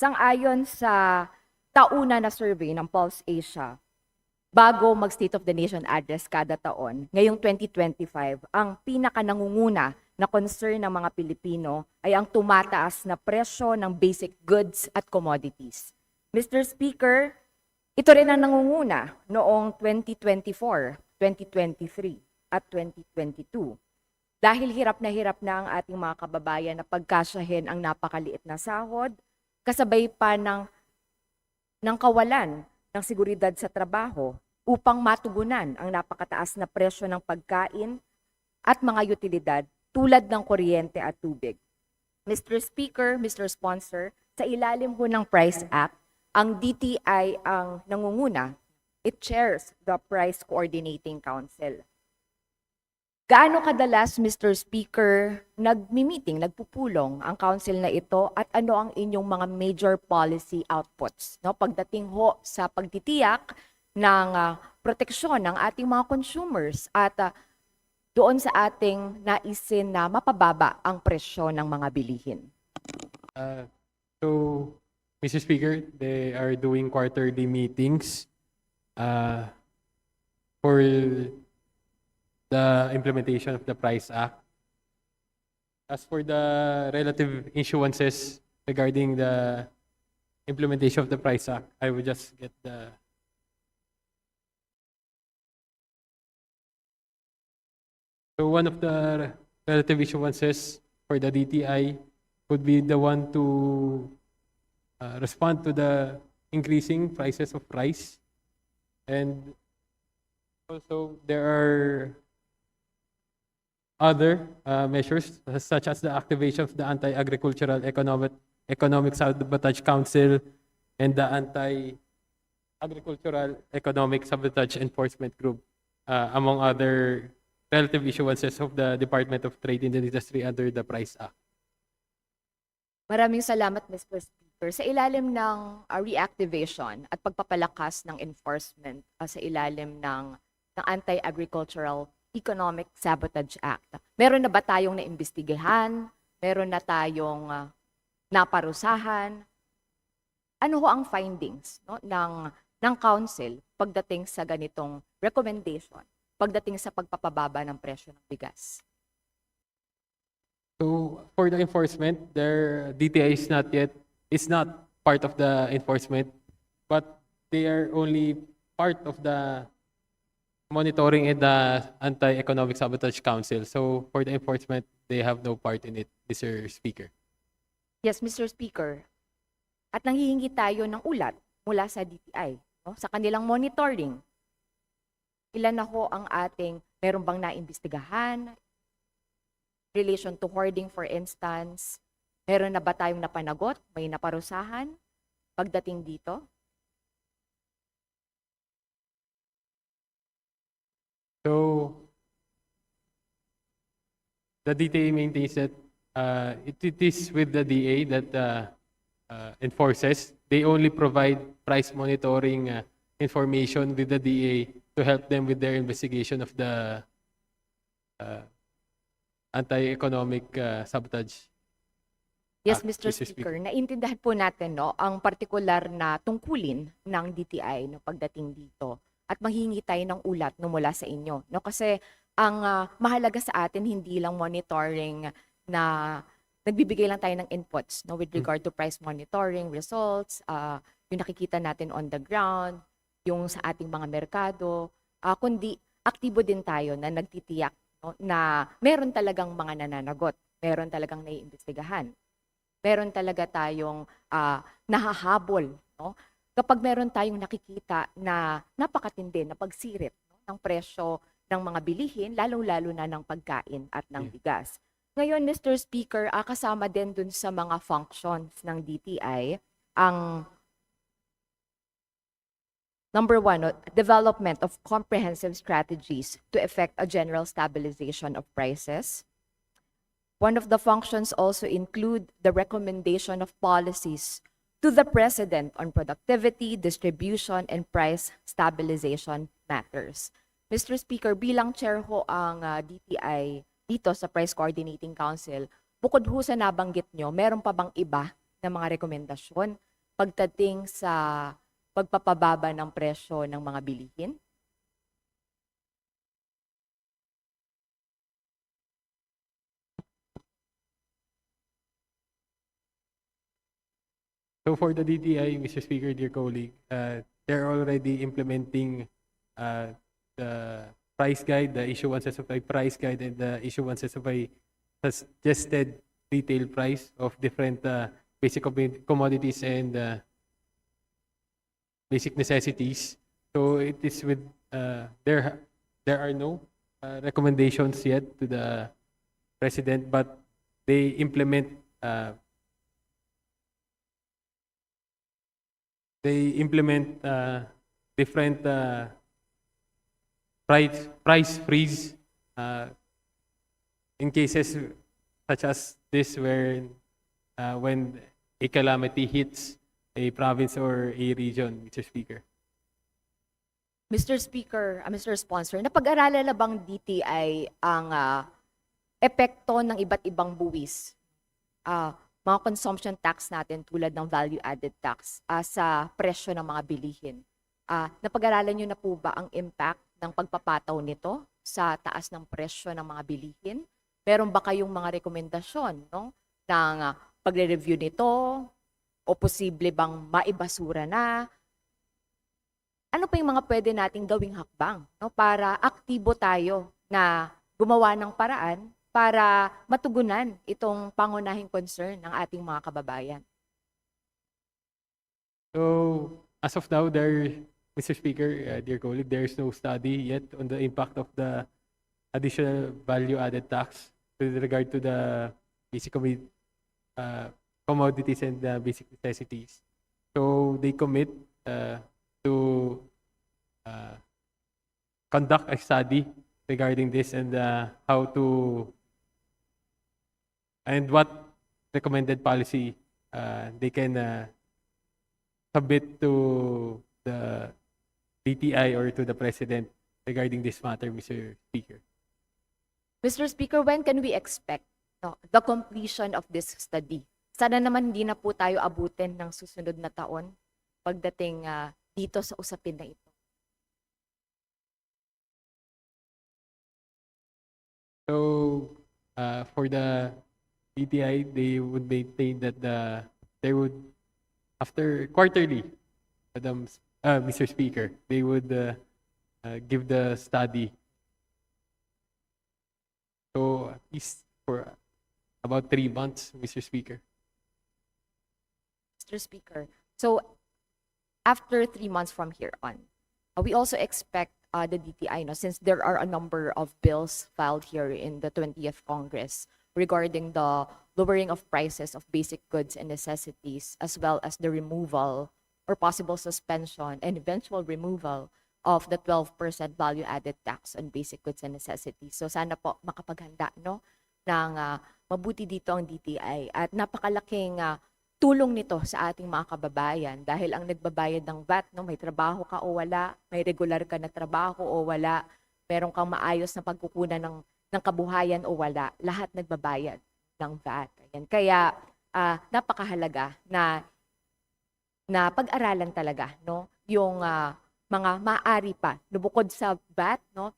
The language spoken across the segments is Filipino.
Sang-ayon sa tauna na survey ng Pulse Asia, bago mag State of the Nation address kada taon, ngayong 2025, ang pinaka-nangunguna na concern ng mga Pilipino ay ang tumataas na presyo ng basic goods at commodities. Mr. Speaker, ito rin ang nangunguna noong 2024, 2023 at 2022. Dahil hirap na hirap na ang ating mga kababayan na pagkasyahin ang napakaliit na sahod, kasabay pa ng, ng kawalan ng seguridad sa trabaho upang matugunan ang napakataas na presyo ng pagkain at mga utilidad tulad ng kuryente at tubig. Mr. Speaker, Mr. Sponsor, sa ilalim ho ng Price Act, ang DTI ang nangunguna. It chairs the Price Coordinating Council. Gaano kadalas, Mr. Speaker, nagmi-meeting, nagpupulong ang council na ito at ano ang inyong mga major policy outputs no pagdating ho sa pagtitiyak ng ah, proteksyon ng ating mga consumers at ah, doon sa ating naisin na mapababa ang presyo ng mga bilihin. Uh, so, Mr. Speaker, they are doing quarterly meetings uh, for the implementation of the Price Act. As for the relative issuances regarding the implementation of the Price Act, I will just get the So one of the relative issuances for the DTI would be the one to uh, respond to the increasing prices of rice. And also, there are other uh, measures uh, such as the activation of the Anti-Agricultural Economic, Economic Sabotage Council and the Anti-Agricultural Economic Sabotage Enforcement Group, uh, among other relative issuances of the Department of Trade and Industry under the Price Act. Maraming salamat, Mr. Speaker. Sa ilalim ng ah, reactivation at pagpapalakas ng enforcement ah, sa ilalim ng, ng Anti-Agricultural Economic Sabotage Act, meron na ba tayong naimbestigahan? Meron na tayong ah, naparusahan? Ano ho ang findings no, ng, ng Council pagdating sa ganitong recommendation, pagdating sa pagpapababa ng presyo ng bigas? So for the enforcement, their DTI is not yet, is not part of the enforcement, but they are only part of the monitoring in the Anti-Economic Sabotage Council. So for the enforcement, they have no part in it, Mr. Speaker. Yes, Mr. Speaker. At nanghihingi tayo ng ulat mula sa DTI, no? sa kanilang monitoring. Ilan na ho ang ating, meron bang naimbestigahan? Relation to hoarding, for instance. Meron na ba tayong napanagot? May naparusahan? Pagdating dito? So the DTA maintains that uh, it, it is with the DA that uh, uh, enforces. They only provide price monitoring uh, information with the DA to help them with their investigation of the uh, anti-economic uh, sabotage. Yes, Mr. Mr. Speaker, naintindihan po natin no, ang partikular na tungkulin ng DTI no, pagdating dito at manghingi tayo ng ulat no, mula sa inyo. No? Kasi ang ah, mahalaga sa atin hindi lang monitoring na nagbibigay lang tayo ng inputs no, with regard to price monitoring, results, ah, yung nakikita natin on the ground, yung sa ating mga merkado, ah, kundi aktibo din tayo na nagtitiyak no, na meron talagang mga nananagot, meron talagang naiimbestigahan meron talaga tayong ah, nahahabol. No? Kapag meron tayong nakikita na napakatindi na pagsirit no? ng presyo ng mga bilihin, lalong-lalo na ng pagkain at ng Yeah. bigas. Ngayon, Mr. Speaker, ah, kasama din dun sa mga functions ng DTI ang Number one, no, development of comprehensive strategies to effect a general stabilization of prices. One of the functions also include the recommendation of policies to the President on productivity, distribution, and price stabilization matters. Mr. Speaker, bilang chair ho ang ah, DTI dito sa Price Coordinating Council, bukod ho sa nabanggit nyo, meron pa bang iba na mga rekomendasyon pagdating sa pagpapababa ng presyo ng mga bilihin? So for the DTI, Mr. Speaker, dear colleague, uh, they're already implementing uh, the price guide, the issuances of a price guide, and the issuances of a suggested retail price of different uh, basic commo- commodities and uh, basic necessities. So it is with uh, there. There are no uh, recommendations yet to the president, but they implement uh, they implement uh, different uh, price price freeze uh, in cases such as this where uh, when a calamity hits a province or a region, Mr. Speaker. Mr. Speaker, uh, Mr. Sponsor, napag-aralan na bang DTI ang ah, epekto ng iba't ibang buwis? Ah, mga consumption tax natin tulad ng value-added tax ah, sa presyo ng mga bilihin. Ah, napag-aralan niyo na po ba ang impact ng pagpapataw nito sa taas ng presyo ng mga bilihin? Meron ba kayong mga rekomendasyon no, ng ah, pagre-review nito? O posible bang maibasura na? ano pa yung mga pwede nating gawing hakbang no para aktibo tayo na gumawa ng paraan para matugunan itong pangunahing concern ng ating mga kababayan. So as of now, there, Mr. Speaker, uh, dear colleague, there is no study yet on the impact of the additional value-added tax with regard to the basic uh, commodities and the basic necessities. So they commit uh, to uh, conduct a study regarding this and uh, how to and what recommended policy uh, they can uh, submit to the DTI or to the President regarding this matter, Mr. Speaker. Mr. Speaker, when can we expect no, the completion of this study? Sana naman hindi na po tayo abutin ng susunod na taon pagdating ah, dito sa usapin na ito. So, uh, for the DTI, they would maintain that the they would after quarterly, Madam, uh, Mr. Speaker, they would uh, uh, give the study. So at least for about three months, Mr. Speaker. Mr. Speaker. So, after three months from here on, uh, we also expect uh, the DTI, no, since there are a number of bills filed here in the 20th Congress regarding the lowering of prices of basic goods and necessities, as well as the removal or possible suspension and eventual removal of the 12% value-added tax on basic goods and necessities. So sana po makapaghanda no ng ah, mabuti dito ang DTI at napakalaking ah, tulong nito sa ating mga kababayan dahil ang nagbabayad ng VAT, no, may trabaho ka o wala, may regular ka na trabaho o wala, meron kang maayos na pagkukunan ng, ng kabuhayan o wala, lahat nagbabayad ng VAT. Ayan. Kaya ah, napakahalaga na na pag-aralan talaga no yung ah, mga maaari pa bukod sa VAT no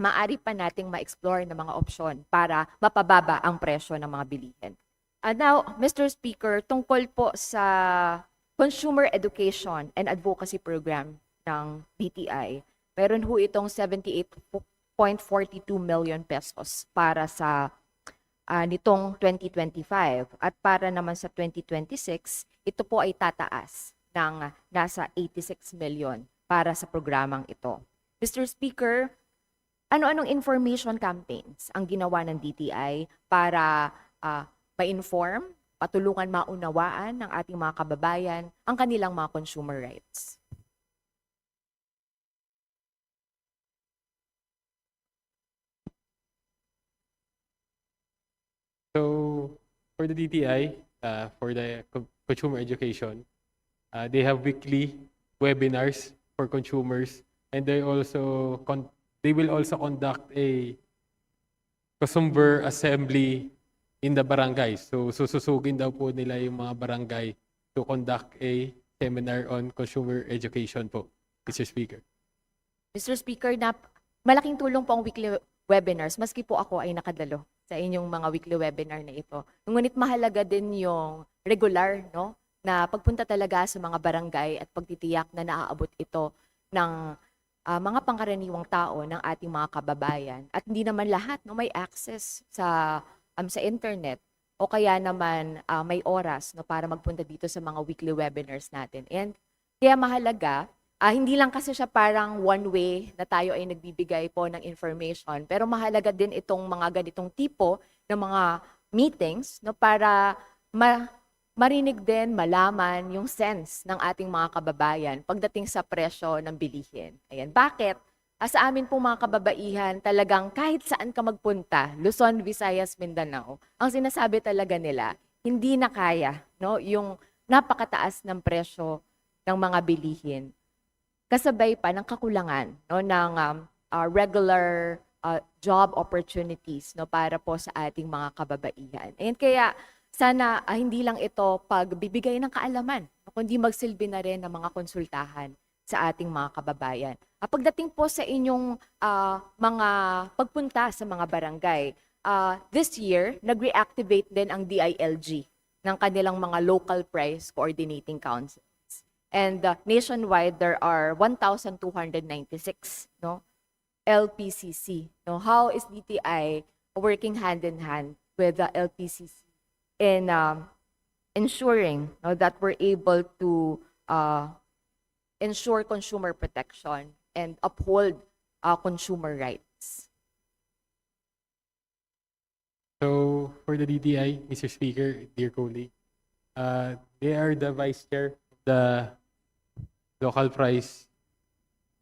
maaari pa nating ma-explore ng mga opsyon para mapababa ang presyo ng mga bilihin. And now, Mr. Speaker, tungkol po sa Consumer Education and Advocacy Program ng BTI, meron ho itong 78.42 million pesos para sa ah, nitong 2025. At para naman sa 2026, ito po ay tataas ng nasa 86 million para sa programang ito. Mr. Speaker, ano-anong information campaigns ang ginawa ng DTI para ah, ma-inform, patulungan maunawaan ng ating mga kababayan ang kanilang mga consumer rights? So for the DTI, uh, for the co- consumer education, uh, they have weekly webinars for consumers, and they also they will also conduct a consumer assembly in the barangays. So sususugin daw po nila yung mga barangay to conduct a seminar on consumer education po, Mr. Speaker. Mr. Speaker, na malaking tulong po ang weekly webinars, maski po ako ay nakadalo sa inyong mga weekly webinar na ito. Ngunit mahalaga din yung regular, no? Na pagpunta talaga sa mga barangay at pagtitiyak na naaabot ito ng ah, mga pangkaraniwang tao ng ating mga kababayan. At hindi naman lahat no, may access sa um, sa internet o kaya naman ah, may oras no, para magpunta dito sa mga weekly webinars natin. And kaya mahalaga Ah, hindi lang kasi siya parang one way na tayo ay nagbibigay po ng information, pero mahalaga din itong mga ganitong tipo ng mga meetings no para ma- marinig din, malaman yung sense ng ating mga kababayan pagdating sa presyo ng bilihin. Ayan. Bakit? Ah, sa amin po mga kababaihan, talagang kahit saan ka magpunta, Luzon, Visayas, Mindanao, ang sinasabi talaga nila, hindi na kaya no, yung napakataas ng presyo ng mga bilihin kasabay pa ng kakulangan no ng um, uh, regular uh, job opportunities no para po sa ating mga kababaihan. And kaya sana ah, hindi lang ito pagbibigay ng kaalaman, kundi magsilbi na rin ng mga konsultahan sa ating mga kababayan. Ah, pagdating po sa inyong ah, mga pagpunta sa mga barangay, ah, this year nag-reactivate din ang DILG ng kanilang mga local price coordinating council. And uh, nationwide, there are 1,296 no, LPCC. No, how is DTI working hand in hand with the LPCC in um, ensuring no, that we're able to uh, ensure consumer protection and uphold uh, consumer rights? So for the DTI, Mr. Speaker, dear colleague, uh, they are the vice chair of the local price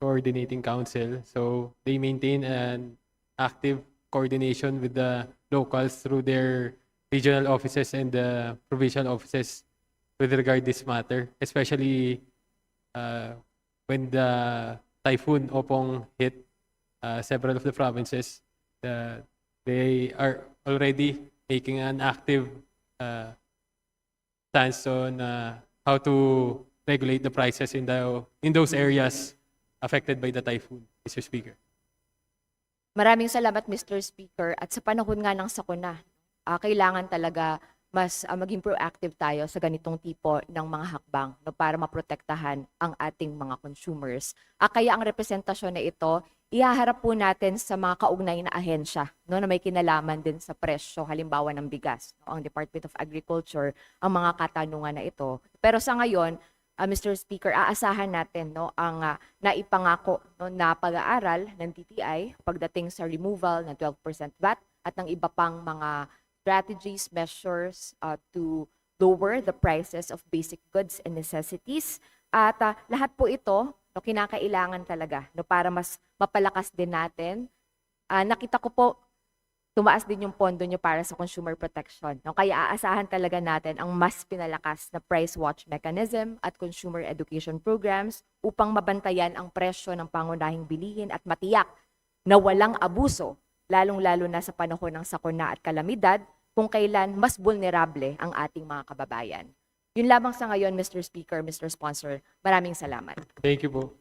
coordinating council. So they maintain an active coordination with the locals through their regional offices and the provincial offices with regard this matter, especially uh, when the typhoon Opong hit uh, several of the provinces. Uh, they are already making an active uh, stance on uh, how to regulate the prices in the in those areas affected by the typhoon, Mr. Speaker. Maraming salamat, Mr. Speaker. At sa panahon nga ng sakuna, ah, kailangan talaga mas ah, maging proactive tayo sa ganitong tipo ng mga hakbang no, para maprotektahan ang ating mga consumers. Ah, kaya ang representasyon na ito, ihaharap po natin sa mga kaugnay na ahensya no, na may kinalaman din sa presyo, halimbawa ng bigas. No, ang Department of Agriculture, ang mga katanungan na ito. Pero sa ngayon, ah, Mr. Speaker, aasahan natin no ang ah, naipangako no na pag-aaral ng DTI pagdating sa removal ng 12% VAT at ng iba pang mga strategies, measures uh, to lower the prices of basic goods and necessities. At ah, lahat po ito no kinakailangan talaga no para mas mapalakas din natin. Ah, nakita ko po tumaas din yung pondo nyo para sa consumer protection. No? Kaya aasahan talaga natin ang mas pinalakas na price watch mechanism at consumer education programs upang mabantayan ang presyo ng pangunahing bilihin at matiyak na walang abuso, lalong-lalo na sa panahon ng sakuna at kalamidad, kung kailan mas vulnerable ang ating mga kababayan. Yun lamang sa ngayon, Mr. Speaker, Mr. Sponsor. Maraming salamat. Thank you po.